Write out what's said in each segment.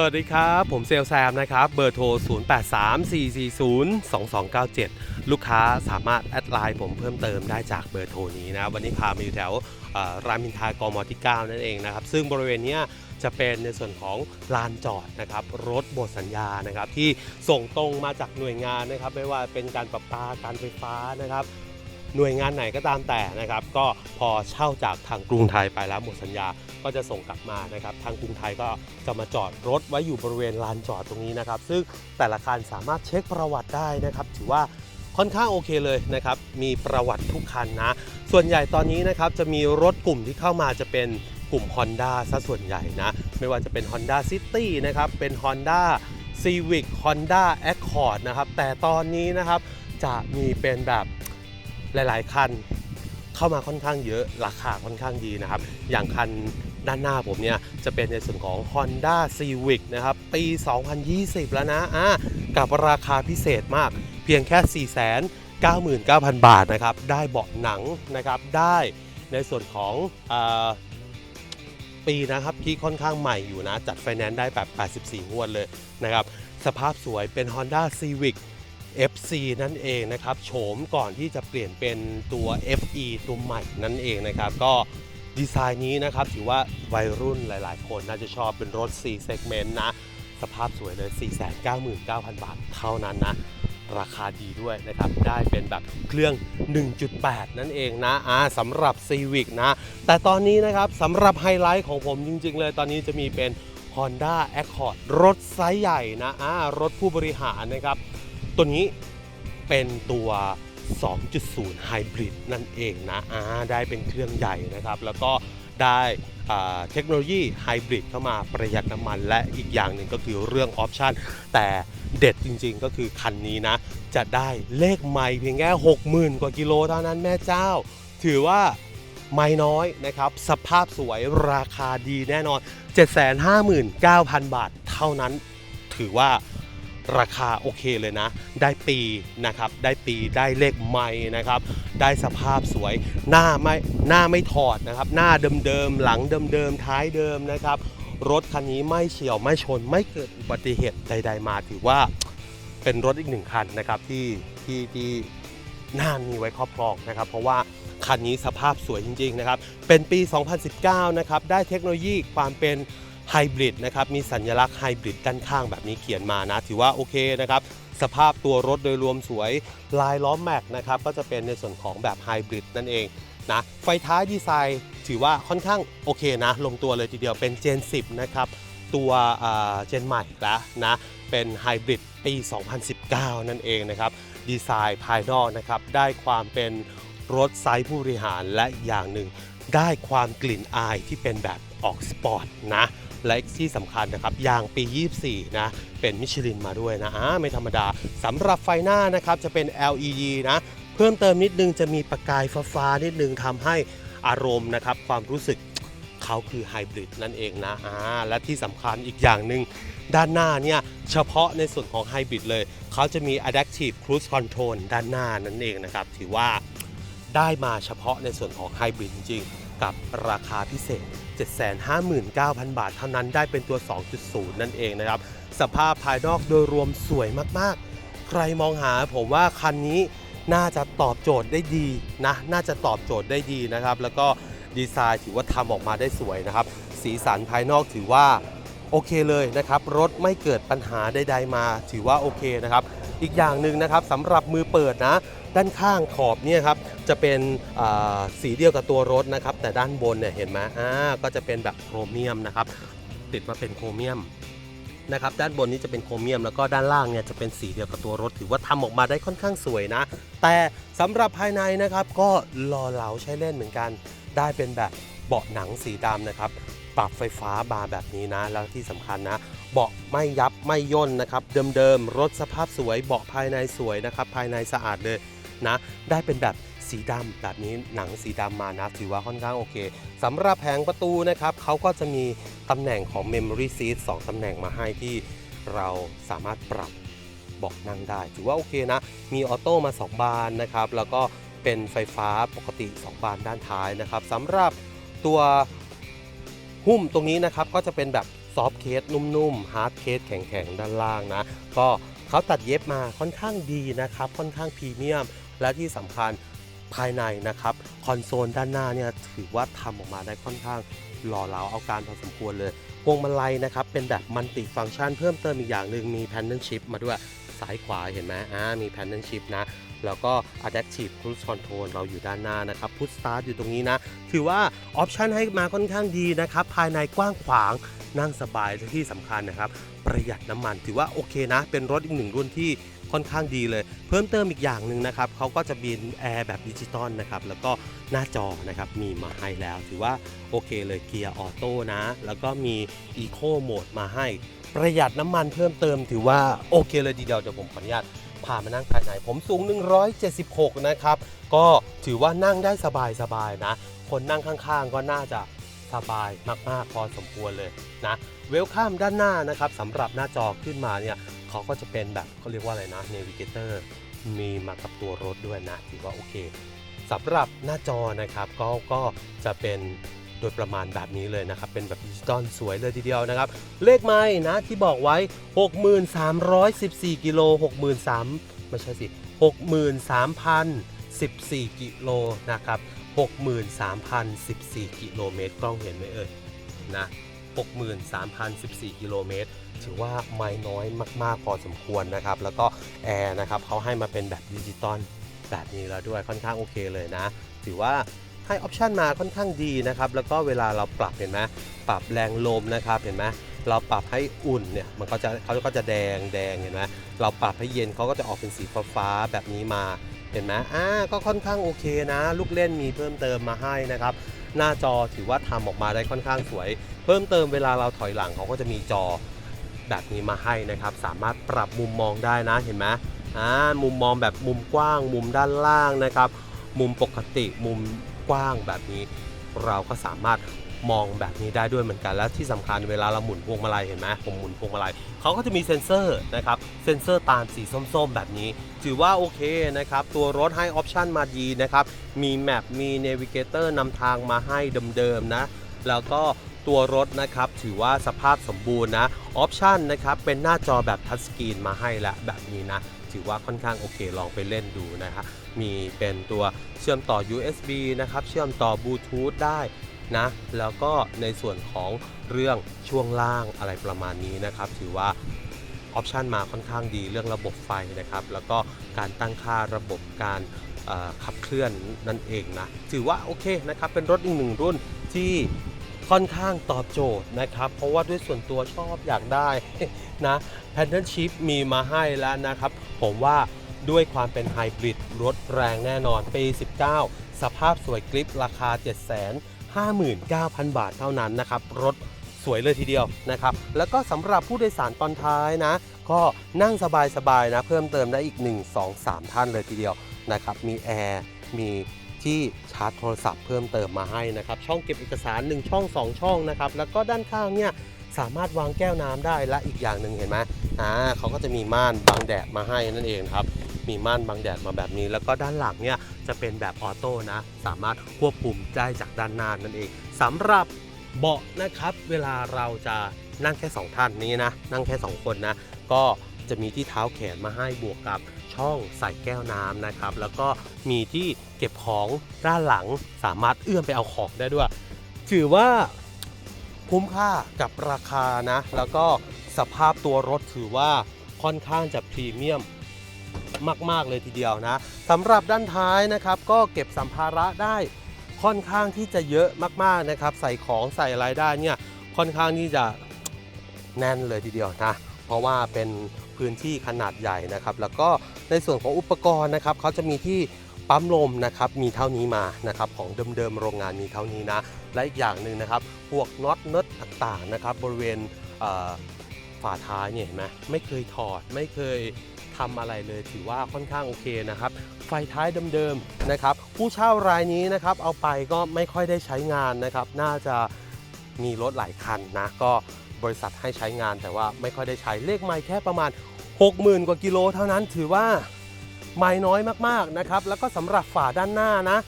สวัสดีครับ ผมเซลแซมนะครับ เบอร์โทร 0834402297 ลูกค้าสามารถแอดไลน์ผมเพิ่มเติมได้จากเบอร์โทรนี้นะ วันนี้พามาอยู่แถวรามอินทรากมที่9นั่นเองนะครับ ซึ่งบริเวณนี้จะเป็นในส่วนของลานจอดนะครับ รถบทสัญญานะครับ ที่ส่งตรงมาจากหน่วยงานนะครับ ไม่ว่าเป็นการประปาการไฟฟ้านะครับ หน่วยงานไหนก็ตามแต่นะครับ ก็พอเช่าจากทางกรุงไทยไปแล้วหมดสัญญาก็จะส่งกลับมานะครับ ทางกรุงไทยก็จะมาจอดรถไว้อยู่บริเวณลานจอดตรงนี้นะครับ ซึ่งแต่ละคันสามารถเช็คประวัติได้นะครับ ถือว่าค่อนข้างโอเคเลยนะครับ มีประวัติทุกคันนะ ส่วนใหญ่ตอนนี้นะครับจะมีรถกลุ่มที่เข้ามาจะเป็นกลุ่ม Honda ซะส่วนใหญ่นะ ไม่ว่าจะเป็น Honda City นะครับ เป็น Honda Civic Honda Accord นะครับ แต่ตอนนี้นะครับจะมีเป็นแบบ หลาย ๆ คันเข้ามาค่อนข้างเยอะราคาค่อนข้างดีนะครับ อย่างคันด้านหน้าผมเนี่ยจะเป็นในส่วนของ Honda Civic นะครับ ปี 2020 แล้วนะอะกับราคาพิเศษมากเพียงแค่499,000 บาทนะครับ ได้เบาะหนังนะครับ ได้ในส่วนของอปีนะครับที่ค่อนข้างใหม่อยู่นะ จัดไฟแนนซ์ได้แบบ 84 งวดเลยนะครับ สภาพสวยเป็น Honda Civic FC นั่นเองนะครับโฉมก่อนที่จะเปลี่ยนเป็นตัว FE ตัวใหม่นั่นเองนะครับ ก็ดีไซน์นี้นะครับถือว่าวัยรุ่นหลาย ๆ คนน่าจะชอบเป็นรถ 4 segment นะ สภาพสวยเลย 499,000 บาทเท่านั้นนะ ราคาดีด้วยนะครับ ได้เป็นแบบเครื่อง 1.8 นั่นเองนะอ่าสำหรับ Civic นะ แต่ตอนนี้นะครับสำหรับไฮไลท์ของผมจริง ๆ เลยตอนนี้จะมีเป็น Honda Accord รถไซส์ใหญ่นะอ่ารถผู้บริหารนะครับ ตัวนี้เป็นตัว 2.0 Hybrid นั่นเองนะอ่าได้เป็นเครื่องใหญ่นะครับ แล้วก็ได้เทคโนโลยีไฮบริดเข้ามาประหยัดน้ำมันและอีกอย่างหนึ่งก็คือเรื่องออปชันแต่เด็ดจริงๆก็คือคันนี้นะ จะได้เลขไมล์เพียงแค่ 60,000 กว่ากิโลเท่านั้นแม่เจ้า ถือว่าไม่น้อยนะครับ สภาพสวยราคาดีแน่นอน 759,000 บาทเท่านั้น ถือว่า ราคาโอเคเลยนะ ได้ปีนะครับได้ปีได้เลขไม้นะครับได้สภาพสวยหน้าไม่หน้าไม่ถอดนะครับ หน้าเดิมๆหลังเดิมๆท้ายเดิมนะครับรถคันนี้ไม่เฉียวไม่ชนไม่เกิดอุบัติเหตุใด ๆ มาถือว่าเป็นรถอีกหนึ่งคันนะครับที่ที่ที่น่ามีไว้ครอบครองนะครับ เพราะว่าคันนี้สภาพสวยจริง ๆ นะครับ เป็นปี 2019 นะครับ ได้เทคโนโลยีความเป็น ไฮบริดนะครับมีสัญลักษณ์ไฮบริดด้านข้างแบบนี้เขียนมานะ ถือว่าโอเคนะครับสภาพตัวรถโดยรวมสวยลายล้อมแม็กนะครับก็จะเป็นในส่วนของแบบไฮบริดนั่นเองนะไฟท้ายดีไซน์ถือว่าค่อนข้างโอเคนะ ลงตัวเลยทีเดียวเป็น Gen 10 นะครับ ตัวเจนใหม่ล้วนะเป็นไฮบริดปี 2019 นั่นเองนะครับ ดีไซน์ภายนอกนะครับ ได้ความเป็นรถไซส์ผู้บริหารและอย่างหนึ่ง ได้ความกลิ่นอายที่เป็นแบบออกสปอร์ตนะ และที่สำคัญนะครับยางปี 24 นะ เป็นมิชลินมาด้วยนะอ่าไม่ธรรมดาสำหรับไฟหน้านะครับจะเป็น LED นะเพิ่มเติมนิดนึงจะมีประกายฟ้าๆนิดนึงทำให้อารมณ์นะครับความรู้สึกเขาคือไฮบริดนั่นเองนะอ่าและที่สำคัญอีกอย่างหนึ่งด้านหน้าเนี่ยเฉพาะในส่วนของไฮบริดเลย เขาจะมี Adaptive Cruise Control ด้านหน้านั่นเองนะครับ ถือว่าได้มาเฉพาะในส่วนของไฮบริดจริงๆ กับราคาพิเศษ 759,000 บาทเท่านั้นได้เป็นตัว 2.0 นั่นเองนะครับ สภาพภายนอกโดยรวมสวยมากๆ ใครมองหาผมว่าคันนี้น่าจะตอบโจทย์ได้ดีนะ น่าจะตอบโจทย์ได้ดีนะครับ แล้วก็ดีไซน์ถือว่าทำออกมาได้สวยนะครับ สีสันภายนอกถือว่าโอเคเลยนะครับ รถไม่เกิดปัญหาใดๆมา ถือว่าโอเคนะครับ อีกอย่างหนึ่งนะครับสำหรับมือเปิดนะ ด้านข้างขอบเนี่ยครับจะเป็นสีเดียวกับตัวรถนะครับ แต่ด้านบนเนี่ยเห็นไหมอ่าก็จะเป็นแบบโครเมียมนะครับ ติดมาเป็นโครเมียมนะครับด้านบนนี้จะเป็นโครเมียมแล้วก็ด้านล่างเนี่ยจะเป็นสีเดียวกับตัวรถ ถือว่าทำออกมาได้ค่อนข้างสวยนะ แต่สำหรับภายในนะครับก็หล่อเหลาใช้เล่นเหมือนกัน ได้เป็นแบบเบาะหนังสีดำนะครับ ปรับไฟฟ้าบาแบบนี้นะ แล้วที่สำคัญนะ เบาะไม่ยับไม่ย่นนะครับ เดิมๆรถสภาพสวยเบาะภายในสวยนะครับ ภายในสะอาดเลย นะ ได้เป็นแบบสีดำแบบนี้หนังสีดำมานะถือว่าค่อนข้างโอเคสำหรับแผงประตูนะครับเขาก็จะมีตำแหน่งของ Memory Seat 2ตำแหน่งมาให้ที่เราสามารถปรับบาะนั่งได้ถือว่าโอเคนะ มีออโต้มา 2 บานนะครับ แล้วก็เป็นไฟฟ้าปกติ 2 บานด้านท้ายนะครับสำหรับตัวหุ้มตรงนี้นะครับก็จะเป็นแบบซอฟเคสนุ่มๆฮาร์ดเคสแข็งๆ ด้านล่างนะ ก็เขาตัดเย็บมาค่อนข้างดีนะครับ ค่อนข้างพรีเมียม และที่สำคัญภายในนะครับคอนโซลด้านหน้าเนี่ยถือว่าทำออกมาได้ค่อนข้างหล่อเหลาเอาการพอสมควรเลยพวงมาลัยนะครับเป็นแบบมัลติฟังก์ชันเพิ่มเติมอีกอย่างหนึ่งมีแพนเน l ชิพมาด้วยซ้ายขวาเห็นไหมอ่ามีแพนเน l ชิพนะ แล้วก็ Adaptive Cruise Control เราอยู่ด้านหน้านะครับ Push Start อยู่ตรงนี้นะ ถือว่าออปชันให้มาค่อนข้างดีนะครับ ภายในกว้างขวางนั่งสบายที่สำคัญนะครับ ประหยัดน้ำมันถือว่าโอเคนะ เป็นรถอีกหนึ่งรุ่นที่ ค่อนข้างดีเลย เพิ่มเติมอีกอย่างหนึ่งนะครับเขาก็จะมีแอร์แบบดิจิตอลนะครับแล้วก็หน้าจอนะครับมีมาให้แล้ว ถือว่าโอเคเลยเกียร์ออโต้นะ แล้วก็มี Eco Mode มาให้ประหยัดน้ำมันเพิ่มเติมถือว่าโอเคเลยดีเดียวเดี๋ยวผมขออนุญาตพามานั่งภายในผมสูง 176 นะครับ ก็ถือว่านั่งได้สบายๆนะ คนนั่งข้างๆ ก็น่าจะสบายมากๆ พอสมควรเลยนะ เวลคัมด้านหน้านะครับสำหรับหน้าจอขึ้นมาเนี่ย เขาก็จะเป็นแบบเขาเรียกว่าอะไรนะ Navigator มีมากับตัวรถด้วยนะถือว่าโอเคสำหรับหน้าจอนะครับก็ก็จะเป็นโดยประมาณแบบนี้เลยนะครับ เป็นแบบดิจิตอลสวยเลยทีเดียวนะครับ เลขไม้นะที่บอกไว้ 6314 กิโล 63ไม่ใช่สิ 63,014 กิโลนะครับ 63,014 กิโลเมตรกล้องเห็นไหมเอ่ยนะ 63,014 กิโลเมตร ถือว่าไม่น้อยมาก ๆ พอสมควรนะครับ แล้วก็แอร์นะครับเขาให้มาเป็นแบบดิจิตอลแบบนี้แล้วด้วยค่อนข้างโอเคเลยนะ ถือว่าให้ออปชันมาค่อนข้างดีนะครับ แล้วก็เวลาเราปรับเห็นไหมปรับแรงลมนะครับเห็นไหมเราปรับให้อุ่นเนี่ยมันก็จะเขาก็จะแดงแดงเห็นไหมเราปรับให้เย็นเขาก็จะออกเป็นสีฟ้าแบบนี้มาเห็นไหมอ่าก็ค่อนข้างโอเคนะ ลูกเล่นมีเพิ่มเติมมาให้นะครับ หน้าจอถือว่าทำออกมาได้ค่อนข้างสวย เพิ่มเติมเวลาเราถอยหลังเขาก็จะมีจอแบบนี้มาให้นะครับ สามารถปรับมุมมองได้นะเห็นไหมอ่ามุมมองแบบมุมกว้าง มุมด้านล่างนะครับ มุมปกติมุมกว้างแบบนี้ เราก็สามารถ มองแบบนี้ได้ด้วยเหมือนกัน และที่สำคัญเวลาเราหมุนพวงมาลัยเห็นไหมผมหมุนพวงมาลัยเขาก็จะมีเซ็นเซอร์นะครับเซ็นเซอร์ตามสีส้มๆ แบบนี้ ถือว่าโอเคนะครับ ตัวรถให้ออปชันมาดีนะครับ มีแมปมีเนวิเกเตอร์นำทางมาให้เดิมๆนะ แล้วก็ตัวรถนะครับถือว่าสภาพสมบูรณ์นะออปชันนะครับเป็นหน้าจอแบบทัชสกรีนมาให้แล้วแบบนี้นะถือว่าค่อนข้างโอเคลองไปเล่นดูนะครับมีเป็นตัวเชื่อมต่อ USB นะครับ เชื่อมต่อบลูทูธได้ นะ แล้วก็ในส่วนของเรื่องช่วงล่างอะไรประมาณนี้นะครับ ถือว่าออปชันมาค่อนข้างดีเรื่องระบบไฟนะครับ แล้วก็การตั้งค่าระบบการขับเคลื่อนนั่นเองนะ ถือว่าโอเคนะครับ เป็นรถอีกหนึ่งรุ่นที่ค่อนข้างตอบโจทย์นะครับ เพราะว่าด้วยส่วนตัวชอบอยากได้นะแพนเทิลชิพมีมาให้แล้วนะครับ ผมว่าด้วยความเป็นไฮบริดรถแรงแน่นอนปี 19 สภาพสวยกริปราคา 59,000 บาทเท่านั้นนะครับ รถสวยเลยทีเดียวนะครับ แล้วก็สำหรับผู้โดยสารตอนท้ายนะ ก็นั่งสบายๆนะ เพิ่มเติมได้อีก 1 2 3 ท่านเลยทีเดียวนะครับ มีแอร์ มีที่ชาร์จโทรศัพท์เพิ่มเติมมาให้นะครับ ช่องเก็บเอกสาร 1 ช่อง 2 ช่องนะครับ แล้วก็ด้านข้างเนี่ยสามารถวางแก้วน้ำได้และอีกอย่างหนึ่งเห็นไหมอ่าเขาก็จะมีม่านบังแดดมาให้นั่นเองครับ มีม่านบังแดดมาแบบนี้ แล้วก็ด้านหลังเนี่ยจะเป็นแบบออโต้นะ สามารถควบคุมได้จากด้านหน้านั่นเองสำหรับเบาะนะครับ เวลาเราจะนั่งแค่ 2 ท่านนี้นะ นั่งแค่ 2 คนนะ ก็จะมีที่เท้าแขนมาให้บวกกับช่องใส่แก้วน้ำนะครับ แล้วก็มีที่เก็บของด้านหลังสามารถเอื้อมไปเอาของได้ด้วย ถือว่าคุ้มค่ากับราคานะ แล้วก็สภาพตัวรถถือว่าค่อนข้างจะพรีเมียม มาก ๆ เลยทีเดียวนะสำหรับด้านท้ายนะครับก็เก็บสัมภาระได้ค่อนข้างที่จะเยอะมากๆนะครับ ใส่ของใส่อะไรได้เนี่ยค่อนข้างที่จะแน่นเลยทีเดียวนะเพราะว่าเป็นพื้นที่ขนาดใหญ่นะครับ แล้วก็ในส่วนของอุปกรณ์นะครับเขาจะมีที่ปั๊มลมนะครับมีเท่านี้มานะครับของเดิมๆโรงงานมีเท่านี้นะและอีกอย่างหนึ่งนะครับ พวกน็อตเนิร์ดต่างๆนะครับบริเวณฝาท้ายเนี่ยเห็นไหมไม่เคยถอดไม่เคย ทำอะไรเลยถือว่าค่อนข้างโอเคนะครับ ไฟท้ายเดิมๆนะครับ ผู้เช่ารายนี้นะครับเอาไปก็ไม่ค่อยได้ใช้งานนะครับ น่าจะมีรถหลายคันนะ ก็บริษัทให้ใช้งานแต่ว่าไม่ค่อยได้ใช้เลขไมล์แค่ประมาณ 60,000 กว่ากิโลเท่านั้นถือว่าไม่น้อยมากๆนะครับ แล้วก็สำหรับฝาด้านหน้านะ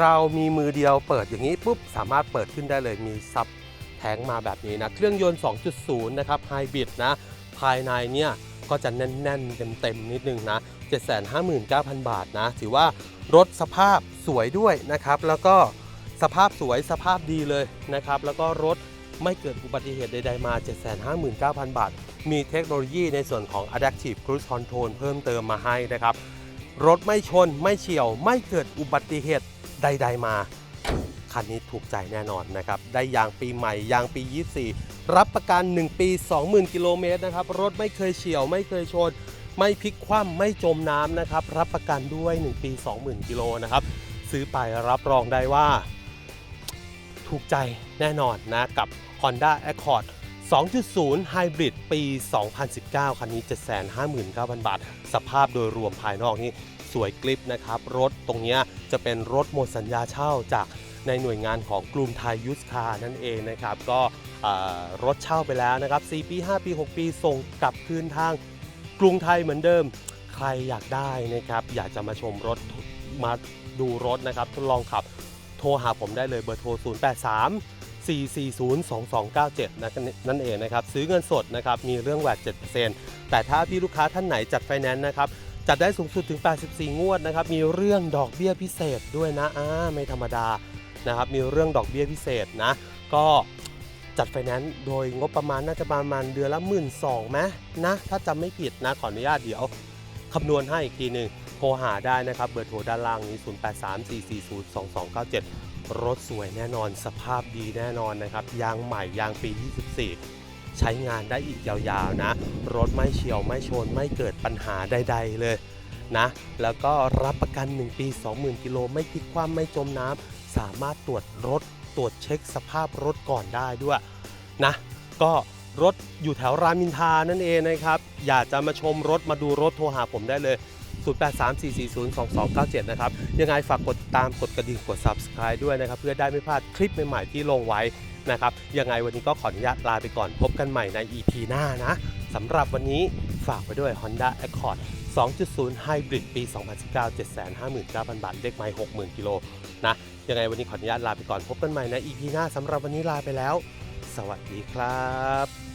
เรามีมือเดียวเปิดอย่างนี้ปุ๊บสามารถเปิดขึ้นได้เลยมีซับแแท้งมาแบบนี้นะ เครื่องยนต์ 2.0 นะครับไฮบริดนะ ภายในเนี่ย ก็จะแน่นๆเต็มๆนิดนึงนะ 759,000 บาทนะ ถือว่ารถสภาพสวยด้วยนะครับ แล้วก็สภาพสวยสภาพดีเลยนะครับ แล้วก็รถไม่เกิดอุบัติเหตุใดๆมา 759,000 บาท มีเทคโนโลยีในส่วนของ Adaptive Cruise Control เพิ่มเติมมาให้นะครับ รถไม่ชนไม่เฉียวไม่เกิดอุบัติเหตุใด ๆ มา คันนี้ถูกใจแน่นอนนะครับ ได้ยางปีใหม่ยางปี 24 รับประกัน 1 ปี 20,000 กิโลเมตรนะครับ รถไม่เคยเฉียว ไม่เคยชน ไม่พลิกคว่ำไม่จมน้ำนะครับ รับประกันด้วย 1 ปี 20,000 กิโลนะครับ ซื้อไปรับรองได้ว่า ถูกใจแน่นอนนะ กับ Honda Accord 2.0 Hybrid ปี 2019 คันนี้ 759,000 บาท สภาพโดยรวมภายนอกนี่สวยกลิปนะครับ รถตรงนี้จะเป็นรถหมดสัญญาเช่าจาก ในหน่วยงานของกลุ่มไทยยูสคาร์นั่นเองนะครับ ก็รถเช่าไปแล้วนะครับ4ปี 5 ปี 6 ปีส่งกลับคืนทางกรุงไทยเหมือนเดิม ใครอยากได้นะครับ อยากจะมาชมรถมาดูรถนะครับทดลองขับโทรหาผมได้เลยเบอร์โทร 083 4402297นะนั่นเองนะครับ ซื้อเงินสดนะครับ มีเรื่องแหวด7%แต่ถ้าพี่ลูกค้าท่านไหนจัดไฟแนนซ์นะครับ จัดได้สูงสุดถึง 84 งวดนะครับ มีเรื่องดอกเบี้ยพิเศษด้วยนะอ่าไม่ธรรมดา นะครับมีเรื่องดอกเบี้ยพิเศษนะ ก็จัดไฟแนนซ์โดยงบประมาณน่าจะประมาณเดือนละ1 2ื่นสองไหมนะถ้าจำไม่ผิดนะขออนุญาตเดี๋ยวคำนวณให้อีกทีหนึ่งโทรหาได้นะครับ เบอร์โทรด้านล่างนี้ 0834402297 รถสวยแน่นอนสภาพดีแน่นอนนะครับ ยางใหม่ยางปี 24 ใช้งานได้อีกยาวๆนะ รถไม่เฉียวไม่ชนไม่เกิดปัญหาใดๆเลยนะ แล้วก็รับประกัน 1 ปี 20,000 กิโลไม่พลิกคว่ำไม่จมน้ำ สามารถตรวจรถตรวจเช็คสภาพรถก่อนได้ด้วยนะก็รถอยู่แถวรามอินทานั่นเองนะครับ อยากจะมาชมรถมาดูรถโทรหาผมได้เลย 0834402297 นะครับ ยังไงฝากกดติดตามกดกระดิ่งกด subscribe ด้วยนะครับ เพื่อได้ไม่พลาดคลิปใหม่ๆที่ลงไว้นะครับ ยังไงวันนี้ก็ขออนุญาตลาไปก่อนพบกันใหม่ใน EP หน้านะสำหรับวันนี้ฝากไปด้วย Honda Accord 2.0 Hybrid ปี 2019 759,000 บาทเลขไม้60,000 กิโลนะยังไงวันนี้ขออนุญาตลาไปก่อนพบกันใหม่ใน EP หน้าสำหรับวันนี้ลาไปแล้ว สวัสดีครับ